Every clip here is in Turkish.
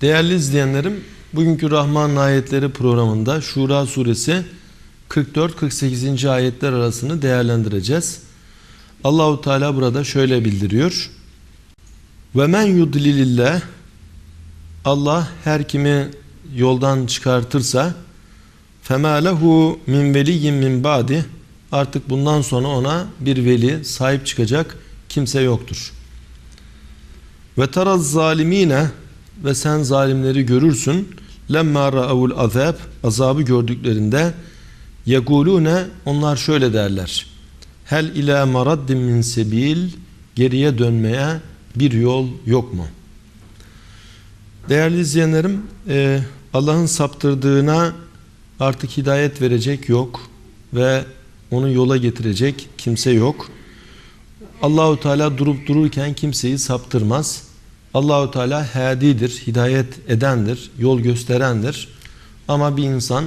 Değerli izleyenlerim, bugünkü Rahman ayetleri programında Şura suresi 44-48. ayetler arasını değerlendireceğiz. Allahu Teala burada şöyle bildiriyor. Ve men yudlilillah Allah her kimi yoldan çıkartırsa fema lehu min veliyyin min ba'di artık bundan sonra ona bir veli sahip çıkacak kimse yoktur. Ve taraz zalimine ve sen zalimleri görürsün. Lemma ra'avul azab azabı gördüklerinde yegulune onlar şöyle derler. Hel ila maraddin min sebil geriye dönmeye bir yol yok mu? Değerli izleyenlerim, e, Allah'ın saptırdığına artık hidayet verecek yok ve onu yola getirecek kimse yok. Allahu Teala durup dururken kimseyi saptırmaz. Allahu Teala hadidir, hidayet edendir, yol gösterendir. Ama bir insan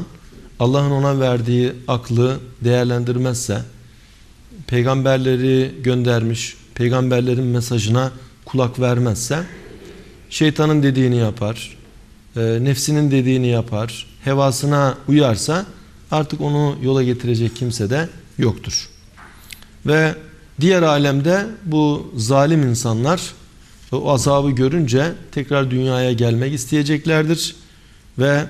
Allah'ın ona verdiği aklı değerlendirmezse, peygamberleri göndermiş, peygamberlerin mesajına kulak vermezse, şeytanın dediğini yapar, e, nefsinin dediğini yapar, hevasına uyarsa artık onu yola getirecek kimse de yoktur. Ve diğer alemde bu zalim insanlar o azabı görünce tekrar dünyaya gelmek isteyeceklerdir ve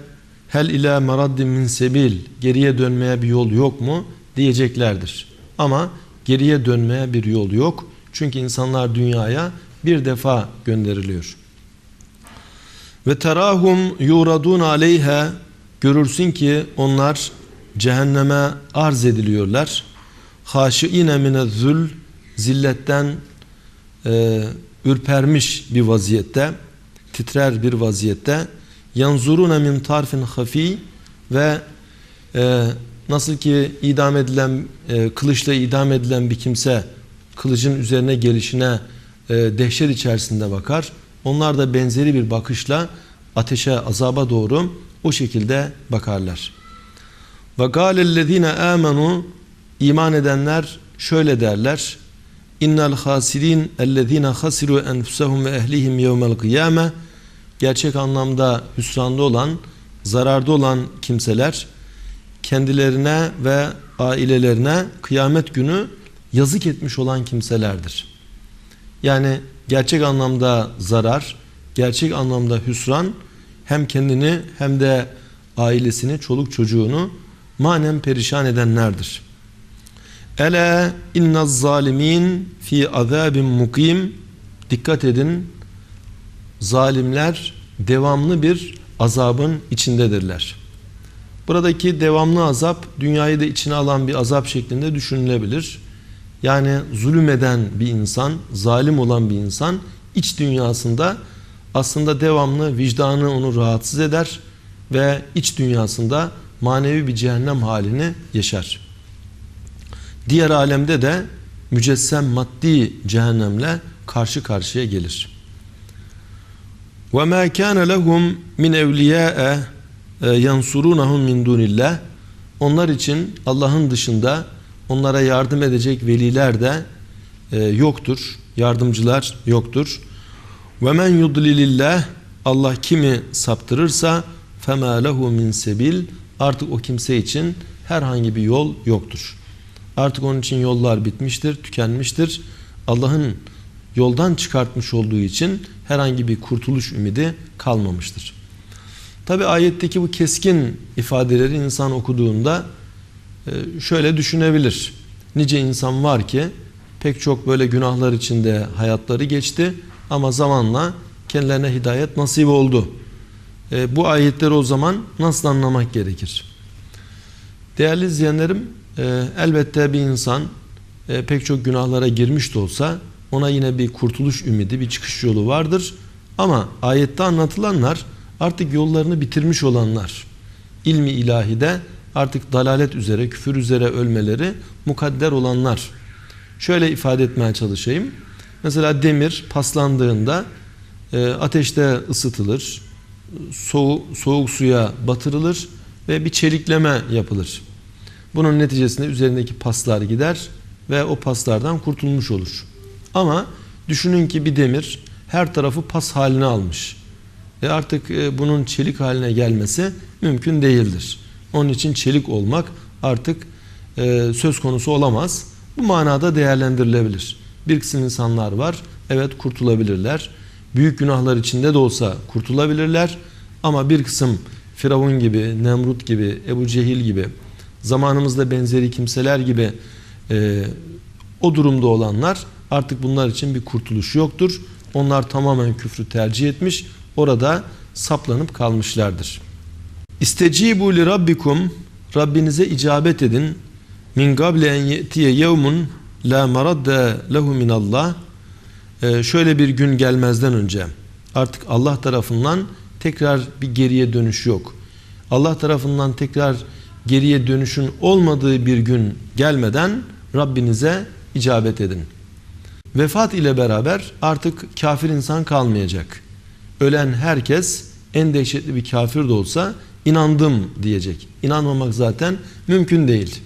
hel ila maraddin min sebil geriye dönmeye bir yol yok mu diyeceklerdir. Ama geriye dönmeye bir yol yok. Çünkü insanlar dünyaya bir defa gönderiliyor. Ve terahum yuradun aleyha görürsün ki onlar cehenneme arz ediliyorlar. Haşiine mine zül zilletten e, ürpermiş bir vaziyette, titrer bir vaziyette yanzuruna min tarfin hafi ve e, nasıl ki idam edilen e, kılıçla idam edilen bir kimse kılıcın üzerine gelişine e, dehşet içerisinde bakar. Onlar da benzeri bir bakışla ateşe, azaba doğru o şekilde bakarlar. Ve gâlellezîne âmenû iman edenler şöyle derler. İnnel hasirin ellezîne hasiru enfusahum ve ehlihim yevmel kıyame gerçek anlamda hüsranda olan, zararda olan kimseler kendilerine ve ailelerine kıyamet günü yazık etmiş olan kimselerdir. Yani gerçek anlamda zarar, gerçek anlamda hüsran hem kendini hem de ailesini, çoluk çocuğunu manen perişan edenlerdir. Ele innaz zalimin fi azabin mukim dikkat edin zalimler devamlı bir azabın içindedirler. Buradaki devamlı azap dünyayı da içine alan bir azap şeklinde düşünülebilir. Yani zulüm eden bir insan, zalim olan bir insan iç dünyasında aslında devamlı vicdanı onu rahatsız eder ve iç dünyasında manevi bir cehennem halini yaşar diğer alemde de mücessem maddi cehennemle karşı karşıya gelir. Ve ma kana lehum min evliya'a e, yansurunhum min dunillah. Onlar için Allah'ın dışında onlara yardım edecek veliler de e, yoktur. Yardımcılar yoktur. Ve men yudlilillah Allah kimi saptırırsa fema lehu min sebil artık o kimse için herhangi bir yol yoktur. Artık onun için yollar bitmiştir, tükenmiştir. Allah'ın yoldan çıkartmış olduğu için herhangi bir kurtuluş ümidi kalmamıştır. Tabi ayetteki bu keskin ifadeleri insan okuduğunda e, şöyle düşünebilir. Nice insan var ki pek çok böyle günahlar içinde hayatları geçti ama zamanla kendilerine hidayet nasip oldu. E, bu ayetleri o zaman nasıl anlamak gerekir? Değerli izleyenlerim e, elbette bir insan pek çok günahlara girmiş de olsa ona yine bir kurtuluş ümidi, bir çıkış yolu vardır. Ama ayette anlatılanlar artık yollarını bitirmiş olanlar. İlmi ilahide artık dalalet üzere, küfür üzere ölmeleri mukadder olanlar. Şöyle ifade etmeye çalışayım. Mesela demir paslandığında e, ateşte ısıtılır, soğuk, soğuk suya batırılır ve bir çelikleme yapılır. Bunun neticesinde üzerindeki paslar gider ve o paslardan kurtulmuş olur. Ama düşünün ki bir demir her tarafı pas haline almış. E artık bunun çelik haline gelmesi mümkün değildir. Onun için çelik olmak artık e, söz konusu olamaz. Bu manada değerlendirilebilir. Bir kısım insanlar var. Evet kurtulabilirler. Büyük günahlar içinde de olsa kurtulabilirler. Ama bir kısım Firavun gibi, Nemrut gibi, Ebu Cehil gibi, zamanımızda benzeri kimseler gibi e, o durumda olanlar artık bunlar için bir kurtuluş yoktur. Onlar tamamen küfrü tercih etmiş, orada saplanıp kalmışlardır. İstecibu li rabbikum Rabbinize icabet edin. Min gable en yetiye yevmun la maradde lehu min Allah. Ee, şöyle bir gün gelmezden önce artık Allah tarafından tekrar bir geriye dönüş yok. Allah tarafından tekrar geriye dönüşün olmadığı bir gün gelmeden Rabbinize icabet edin. Vefat ile beraber artık kafir insan kalmayacak. Ölen herkes en dehşetli bir kafir de olsa inandım diyecek. İnanmamak zaten mümkün değil.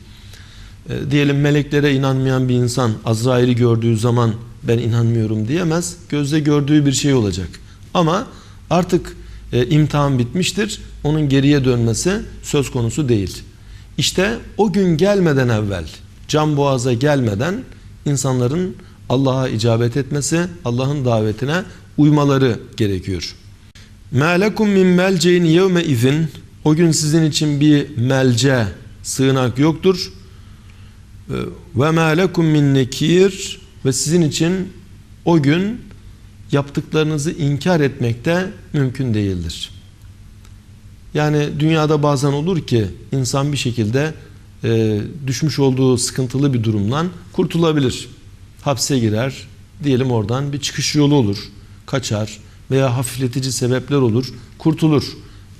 E, diyelim meleklere inanmayan bir insan Azrail'i gördüğü zaman ben inanmıyorum diyemez. Gözde gördüğü bir şey olacak. Ama artık e, imtihan bitmiştir. Onun geriye dönmesi söz konusu değil. İşte o gün gelmeden evvel, can boğaza gelmeden insanların Allah'a icabet etmesi, Allah'ın davetine uymaları gerekiyor. Melekum min melcein yevme izin o gün sizin için bir melce, sığınak yoktur. Ee, ve melekum min nekir ve sizin için o gün yaptıklarınızı inkar etmek de mümkün değildir. Yani dünyada bazen olur ki insan bir şekilde e, düşmüş olduğu sıkıntılı bir durumdan kurtulabilir. Hapse girer, diyelim oradan bir çıkış yolu olur, kaçar veya hafifletici sebepler olur, kurtulur.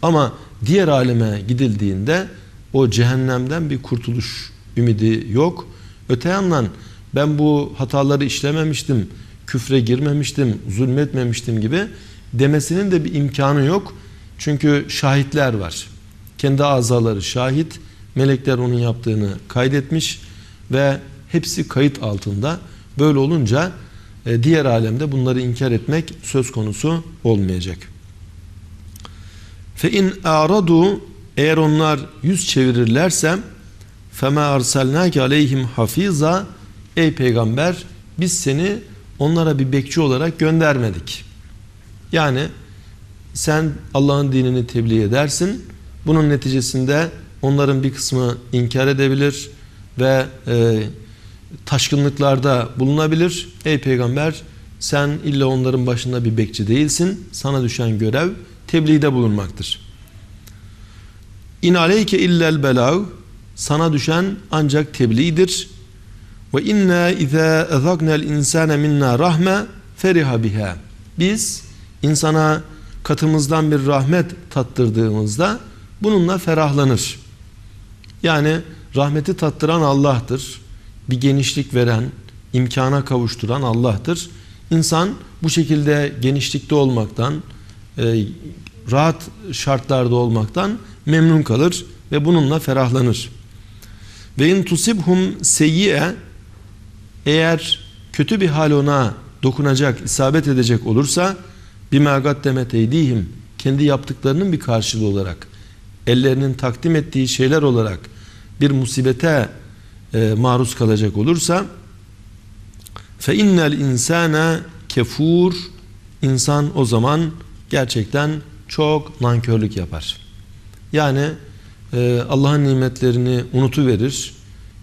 Ama diğer aleme gidildiğinde o cehennemden bir kurtuluş ümidi yok. Öte yandan ben bu hataları işlememiştim, küfre girmemiştim, zulmetmemiştim gibi demesinin de bir imkanı yok. Çünkü şahitler var. Kendi azaları şahit, melekler onun yaptığını kaydetmiş ve hepsi kayıt altında. Böyle olunca e, diğer alemde bunları inkar etmek söz konusu olmayacak. Fe in aradu eğer onlar yüz çevirirlerse fema arsalnake aleyhim hafiza ey peygamber biz seni onlara bir bekçi olarak göndermedik. Yani sen Allah'ın dinini tebliğ edersin. Bunun neticesinde onların bir kısmı inkar edebilir ve e, taşkınlıklarda bulunabilir. Ey peygamber sen illa onların başında bir bekçi değilsin. Sana düşen görev tebliğde bulunmaktır. İn aleyke illel belav sana düşen ancak tebliğdir. Ve inna iza ezagnel insane minna rahme feriha biha. Biz insana katımızdan bir rahmet tattırdığımızda bununla ferahlanır. Yani rahmeti tattıran Allah'tır. Bir genişlik veren, imkana kavuşturan Allah'tır. İnsan bu şekilde genişlikte olmaktan, e, rahat şartlarda olmaktan memnun kalır ve bununla ferahlanır. Ve in tusibhum seyyi'e eğer kötü bir hal ona dokunacak, isabet edecek olursa bima gaddemet eydihim kendi yaptıklarının bir karşılığı olarak ellerinin takdim ettiği şeyler olarak bir musibete e, maruz kalacak olursa fe innel insana kefur insan o zaman gerçekten çok nankörlük yapar. Yani e, Allah'ın nimetlerini unutuverir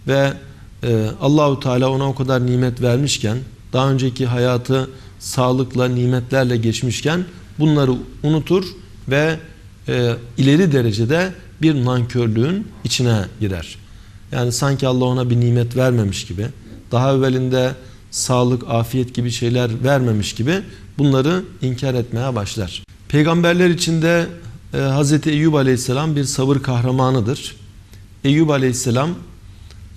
ve e, Allahu Teala ona o kadar nimet vermişken daha önceki hayatı sağlıkla, nimetlerle geçmişken bunları unutur ve e, ileri derecede bir nankörlüğün içine girer. Yani sanki Allah ona bir nimet vermemiş gibi, daha evvelinde sağlık, afiyet gibi şeyler vermemiş gibi bunları inkar etmeye başlar. Peygamberler içinde e, Hz. Eyyub Aleyhisselam bir sabır kahramanıdır. Eyyub Aleyhisselam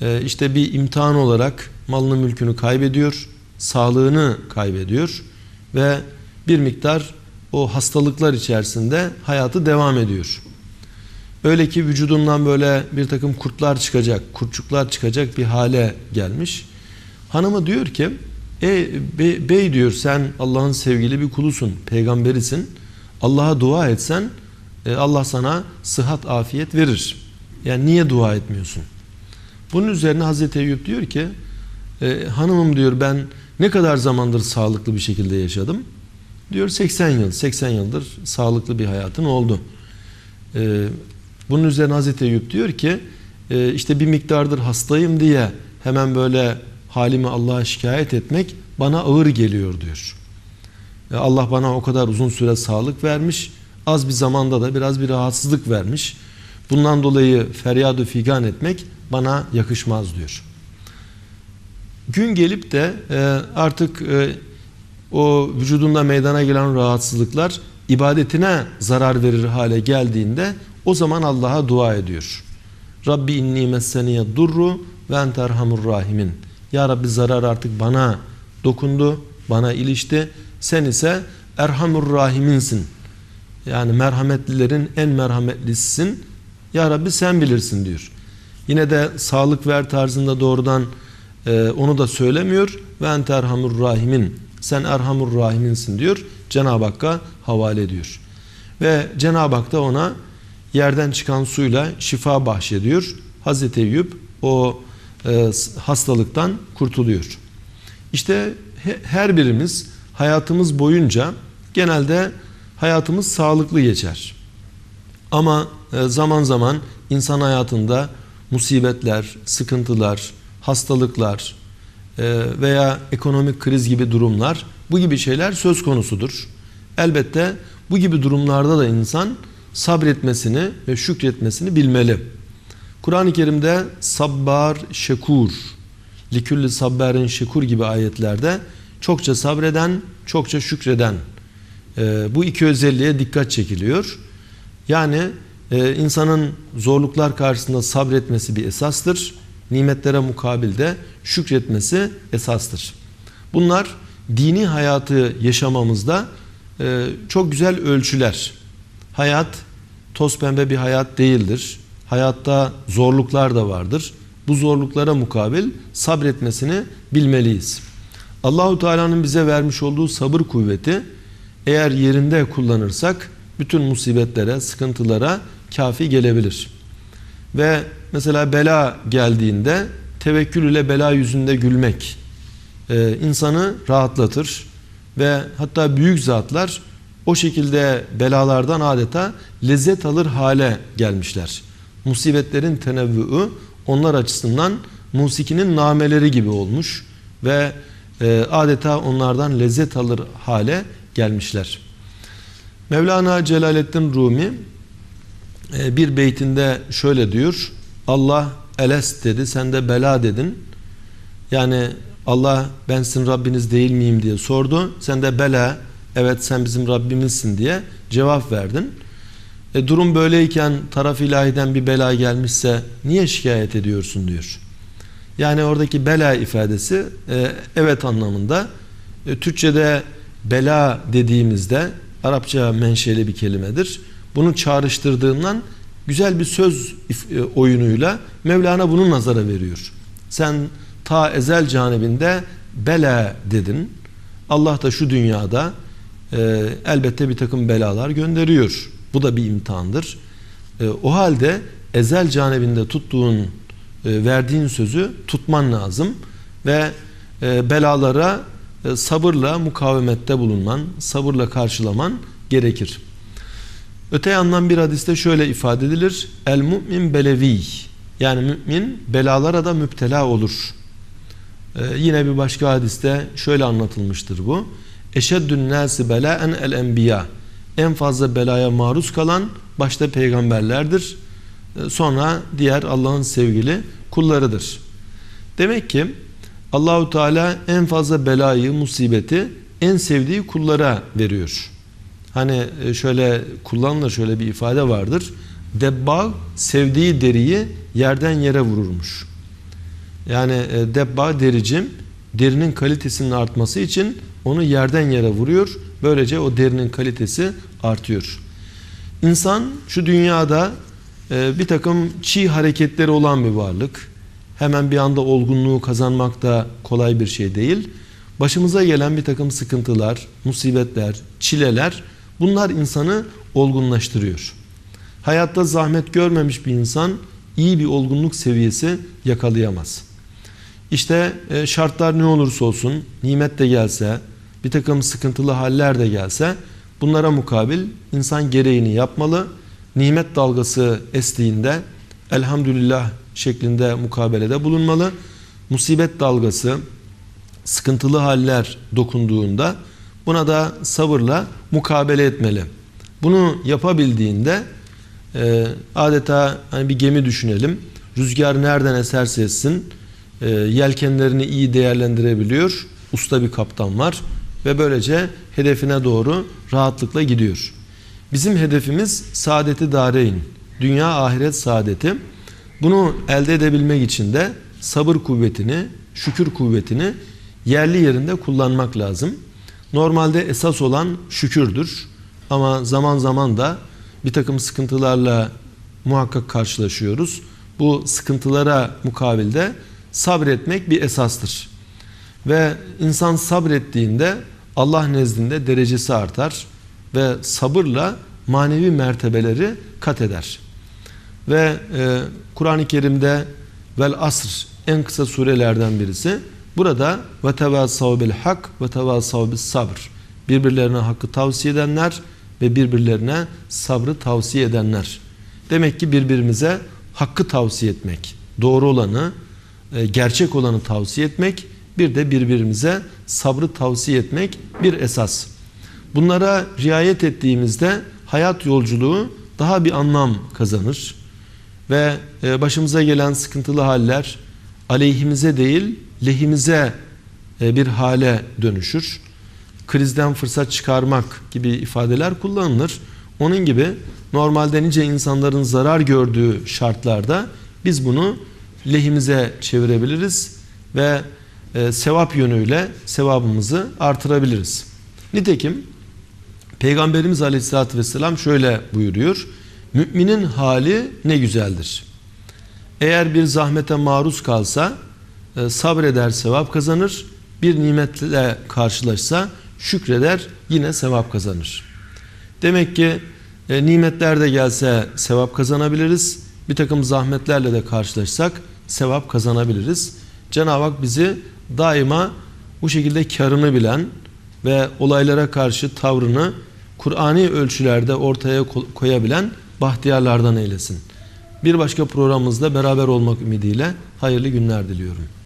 e, işte bir imtihan olarak malını mülkünü kaybediyor, sağlığını kaybediyor ve bir miktar o hastalıklar içerisinde hayatı devam ediyor. Öyle ki vücudundan böyle bir takım kurtlar çıkacak, kurtçuklar çıkacak bir hale gelmiş. Hanımı diyor ki, e, bey, bey diyor sen Allah'ın sevgili bir kulusun, peygamberisin. Allah'a dua etsen e, Allah sana sıhhat afiyet verir. Yani niye dua etmiyorsun? Bunun üzerine Hazreti Eyüp diyor ki e, hanımım diyor ben ne kadar zamandır sağlıklı bir şekilde yaşadım? Diyor 80 yıl. 80 yıldır sağlıklı bir hayatın oldu. E, bunun üzerine Hazreti Eyüp diyor ki e, işte bir miktardır hastayım diye hemen böyle halimi Allah'a şikayet etmek bana ağır geliyor diyor. E, Allah bana o kadar uzun süre sağlık vermiş. Az bir zamanda da biraz bir rahatsızlık vermiş. Bundan dolayı feryadu figan etmek bana yakışmaz diyor. Gün gelip de e, artık e, o vücudunda meydana gelen rahatsızlıklar ibadetine zarar verir hale geldiğinde o zaman Allah'a dua ediyor. Rabbi inni messeniye durru ve enterhamur rahimin. Ya Rabbi zarar artık bana dokundu, bana ilişti. Sen ise erhamur rahiminsin. Yani merhametlilerin en merhametlisisin. Ya Rabbi sen bilirsin diyor. Yine de sağlık ver tarzında doğrudan e, onu da söylemiyor. Ve ente erhamur rahimin. Sen erhamur rahiminsin diyor. Cenab-ı Hakk'a havale ediyor. Ve Cenab-ı Hak da ona yerden çıkan suyla şifa bahşediyor. Hazreti Eyüp o e, hastalıktan kurtuluyor. İşte he, her birimiz hayatımız boyunca genelde hayatımız sağlıklı geçer. Ama e, zaman zaman insan hayatında musibetler, sıkıntılar, hastalıklar e, veya ekonomik kriz gibi durumlar bu gibi şeyler söz konusudur. Elbette bu gibi durumlarda da insan sabretmesini ve şükretmesini bilmeli. Kur'an-ı Kerim'de sabbar, şekur, likülli sabberin şekur gibi ayetlerde çokça sabreden, çokça şükreden e, bu iki özelliğe dikkat çekiliyor. Yani e, insanın zorluklar karşısında sabretmesi bir esastır. Nimetlere mukabilde şükretmesi esastır. Bunlar dini hayatı yaşamamızda e, çok güzel ölçüler. Hayat toz pembe bir hayat değildir. Hayatta zorluklar da vardır. Bu zorluklara mukabil sabretmesini bilmeliyiz. Allahu Teala'nın bize vermiş olduğu sabır kuvveti eğer yerinde kullanırsak bütün musibetlere, sıkıntılara kafi gelebilir. Ve mesela bela geldiğinde tevekkül ile bela yüzünde gülmek e, insanı rahatlatır ve hatta büyük zatlar o şekilde belalardan adeta lezzet alır hale gelmişler. Musibetlerin tenevvüü onlar açısından musikinin nameleri gibi olmuş ve e, adeta onlardan lezzet alır hale gelmişler. Mevlana Celaleddin Rumi e, bir beytinde şöyle diyor. Allah eles dedi sen de bela dedin. Yani Allah ben sizin Rabbiniz değil miyim diye sordu. Sen de bela evet sen bizim Rabbimizsin diye cevap verdin. E, durum böyleyken taraf ilahiden bir bela gelmişse niye şikayet ediyorsun diyor. Yani oradaki bela ifadesi e, evet anlamında. E, Türkçe'de bela dediğimizde Arapça menşeli bir kelimedir. Bunu çağrıştırdığından güzel bir söz e, oyunuyla Mevlana bunu nazara veriyor. Sen ta ezel canibinde bela dedin. Allah da şu dünyada e, elbette bir takım belalar gönderiyor. Bu da bir imtihandır. E, o halde ezel canibinde tuttuğun, e, verdiğin sözü tutman lazım ve e, belalara e, sabırla mukavemette bulunman, sabırla karşılaman gerekir. Öte yandan bir hadiste şöyle ifade edilir. El mümin belevi. Yani mümin belalara da müptela olur. Ee, yine bir başka hadiste şöyle anlatılmıştır bu. Eşeddün nâsi belâen el enbiya. En fazla belaya maruz kalan başta peygamberlerdir. Ee, sonra diğer Allah'ın sevgili kullarıdır. Demek ki Allahu Teala en fazla belayı, musibeti en sevdiği kullara veriyor. Hani e, şöyle kullanılır şöyle bir ifade vardır. Debbağ sevdiği deriyi yerden yere vururmuş. Yani e, debbağ dericim derinin kalitesinin artması için onu yerden yere vuruyor. Böylece o derinin kalitesi artıyor. İnsan şu dünyada e, bir takım çiğ hareketleri olan bir varlık. Hemen bir anda olgunluğu kazanmak da kolay bir şey değil. Başımıza gelen bir takım sıkıntılar, musibetler, çileler Bunlar insanı olgunlaştırıyor. Hayatta zahmet görmemiş bir insan iyi bir olgunluk seviyesi yakalayamaz. İşte e, şartlar ne olursa olsun, nimet de gelse, bir takım sıkıntılı haller de gelse bunlara mukabil insan gereğini yapmalı. Nimet dalgası estiğinde elhamdülillah şeklinde mukabelede bulunmalı. Musibet dalgası, sıkıntılı haller dokunduğunda buna da sabırla mukabele etmeli. Bunu yapabildiğinde e, adeta hani bir gemi düşünelim. Rüzgar nereden eserse essin e, yelkenlerini iyi değerlendirebiliyor. Usta bir kaptan var ve böylece hedefine doğru rahatlıkla gidiyor. Bizim hedefimiz saadeti dareyn, dünya ahiret saadeti. Bunu elde edebilmek için de sabır kuvvetini, şükür kuvvetini yerli yerinde kullanmak lazım. Normalde esas olan şükürdür. Ama zaman zaman da bir takım sıkıntılarla muhakkak karşılaşıyoruz. Bu sıkıntılara mukabilde sabretmek bir esastır. Ve insan sabrettiğinde Allah nezdinde derecesi artar ve sabırla manevi mertebeleri kat eder. Ve e, Kur'an-ı Kerim'de vel asr en kısa surelerden birisi. Burada ve tevasav bil hak ve tevasav bis sabr. Birbirlerine hakkı tavsiye edenler ve birbirlerine sabrı tavsiye edenler. Demek ki birbirimize hakkı tavsiye etmek, doğru olanı, e, gerçek olanı tavsiye etmek, bir de birbirimize sabrı tavsiye etmek bir esas. Bunlara riayet ettiğimizde hayat yolculuğu daha bir anlam kazanır ve e, başımıza gelen sıkıntılı haller aleyhimize değil lehimize e, bir hale dönüşür. Krizden fırsat çıkarmak gibi ifadeler kullanılır. Onun gibi normalde nice insanların zarar gördüğü şartlarda biz bunu lehimize çevirebiliriz ve e, sevap yönüyle sevabımızı artırabiliriz. Nitekim Peygamberimiz Aleyhisselatü Vesselam şöyle buyuruyor. Müminin hali ne güzeldir. Eğer bir zahmete maruz kalsa e, sabreder sevap kazanır. Bir nimetle karşılaşsa şükreder yine sevap kazanır. Demek ki e, nimetler de gelse sevap kazanabiliriz. Bir takım zahmetlerle de karşılaşsak sevap kazanabiliriz. Cenab-ı Hak bizi daima bu şekilde karını bilen ve olaylara karşı tavrını Kur'ani ölçülerde ortaya koyabilen bahtiyarlardan eylesin. Bir başka programımızda beraber olmak ümidiyle hayırlı günler diliyorum.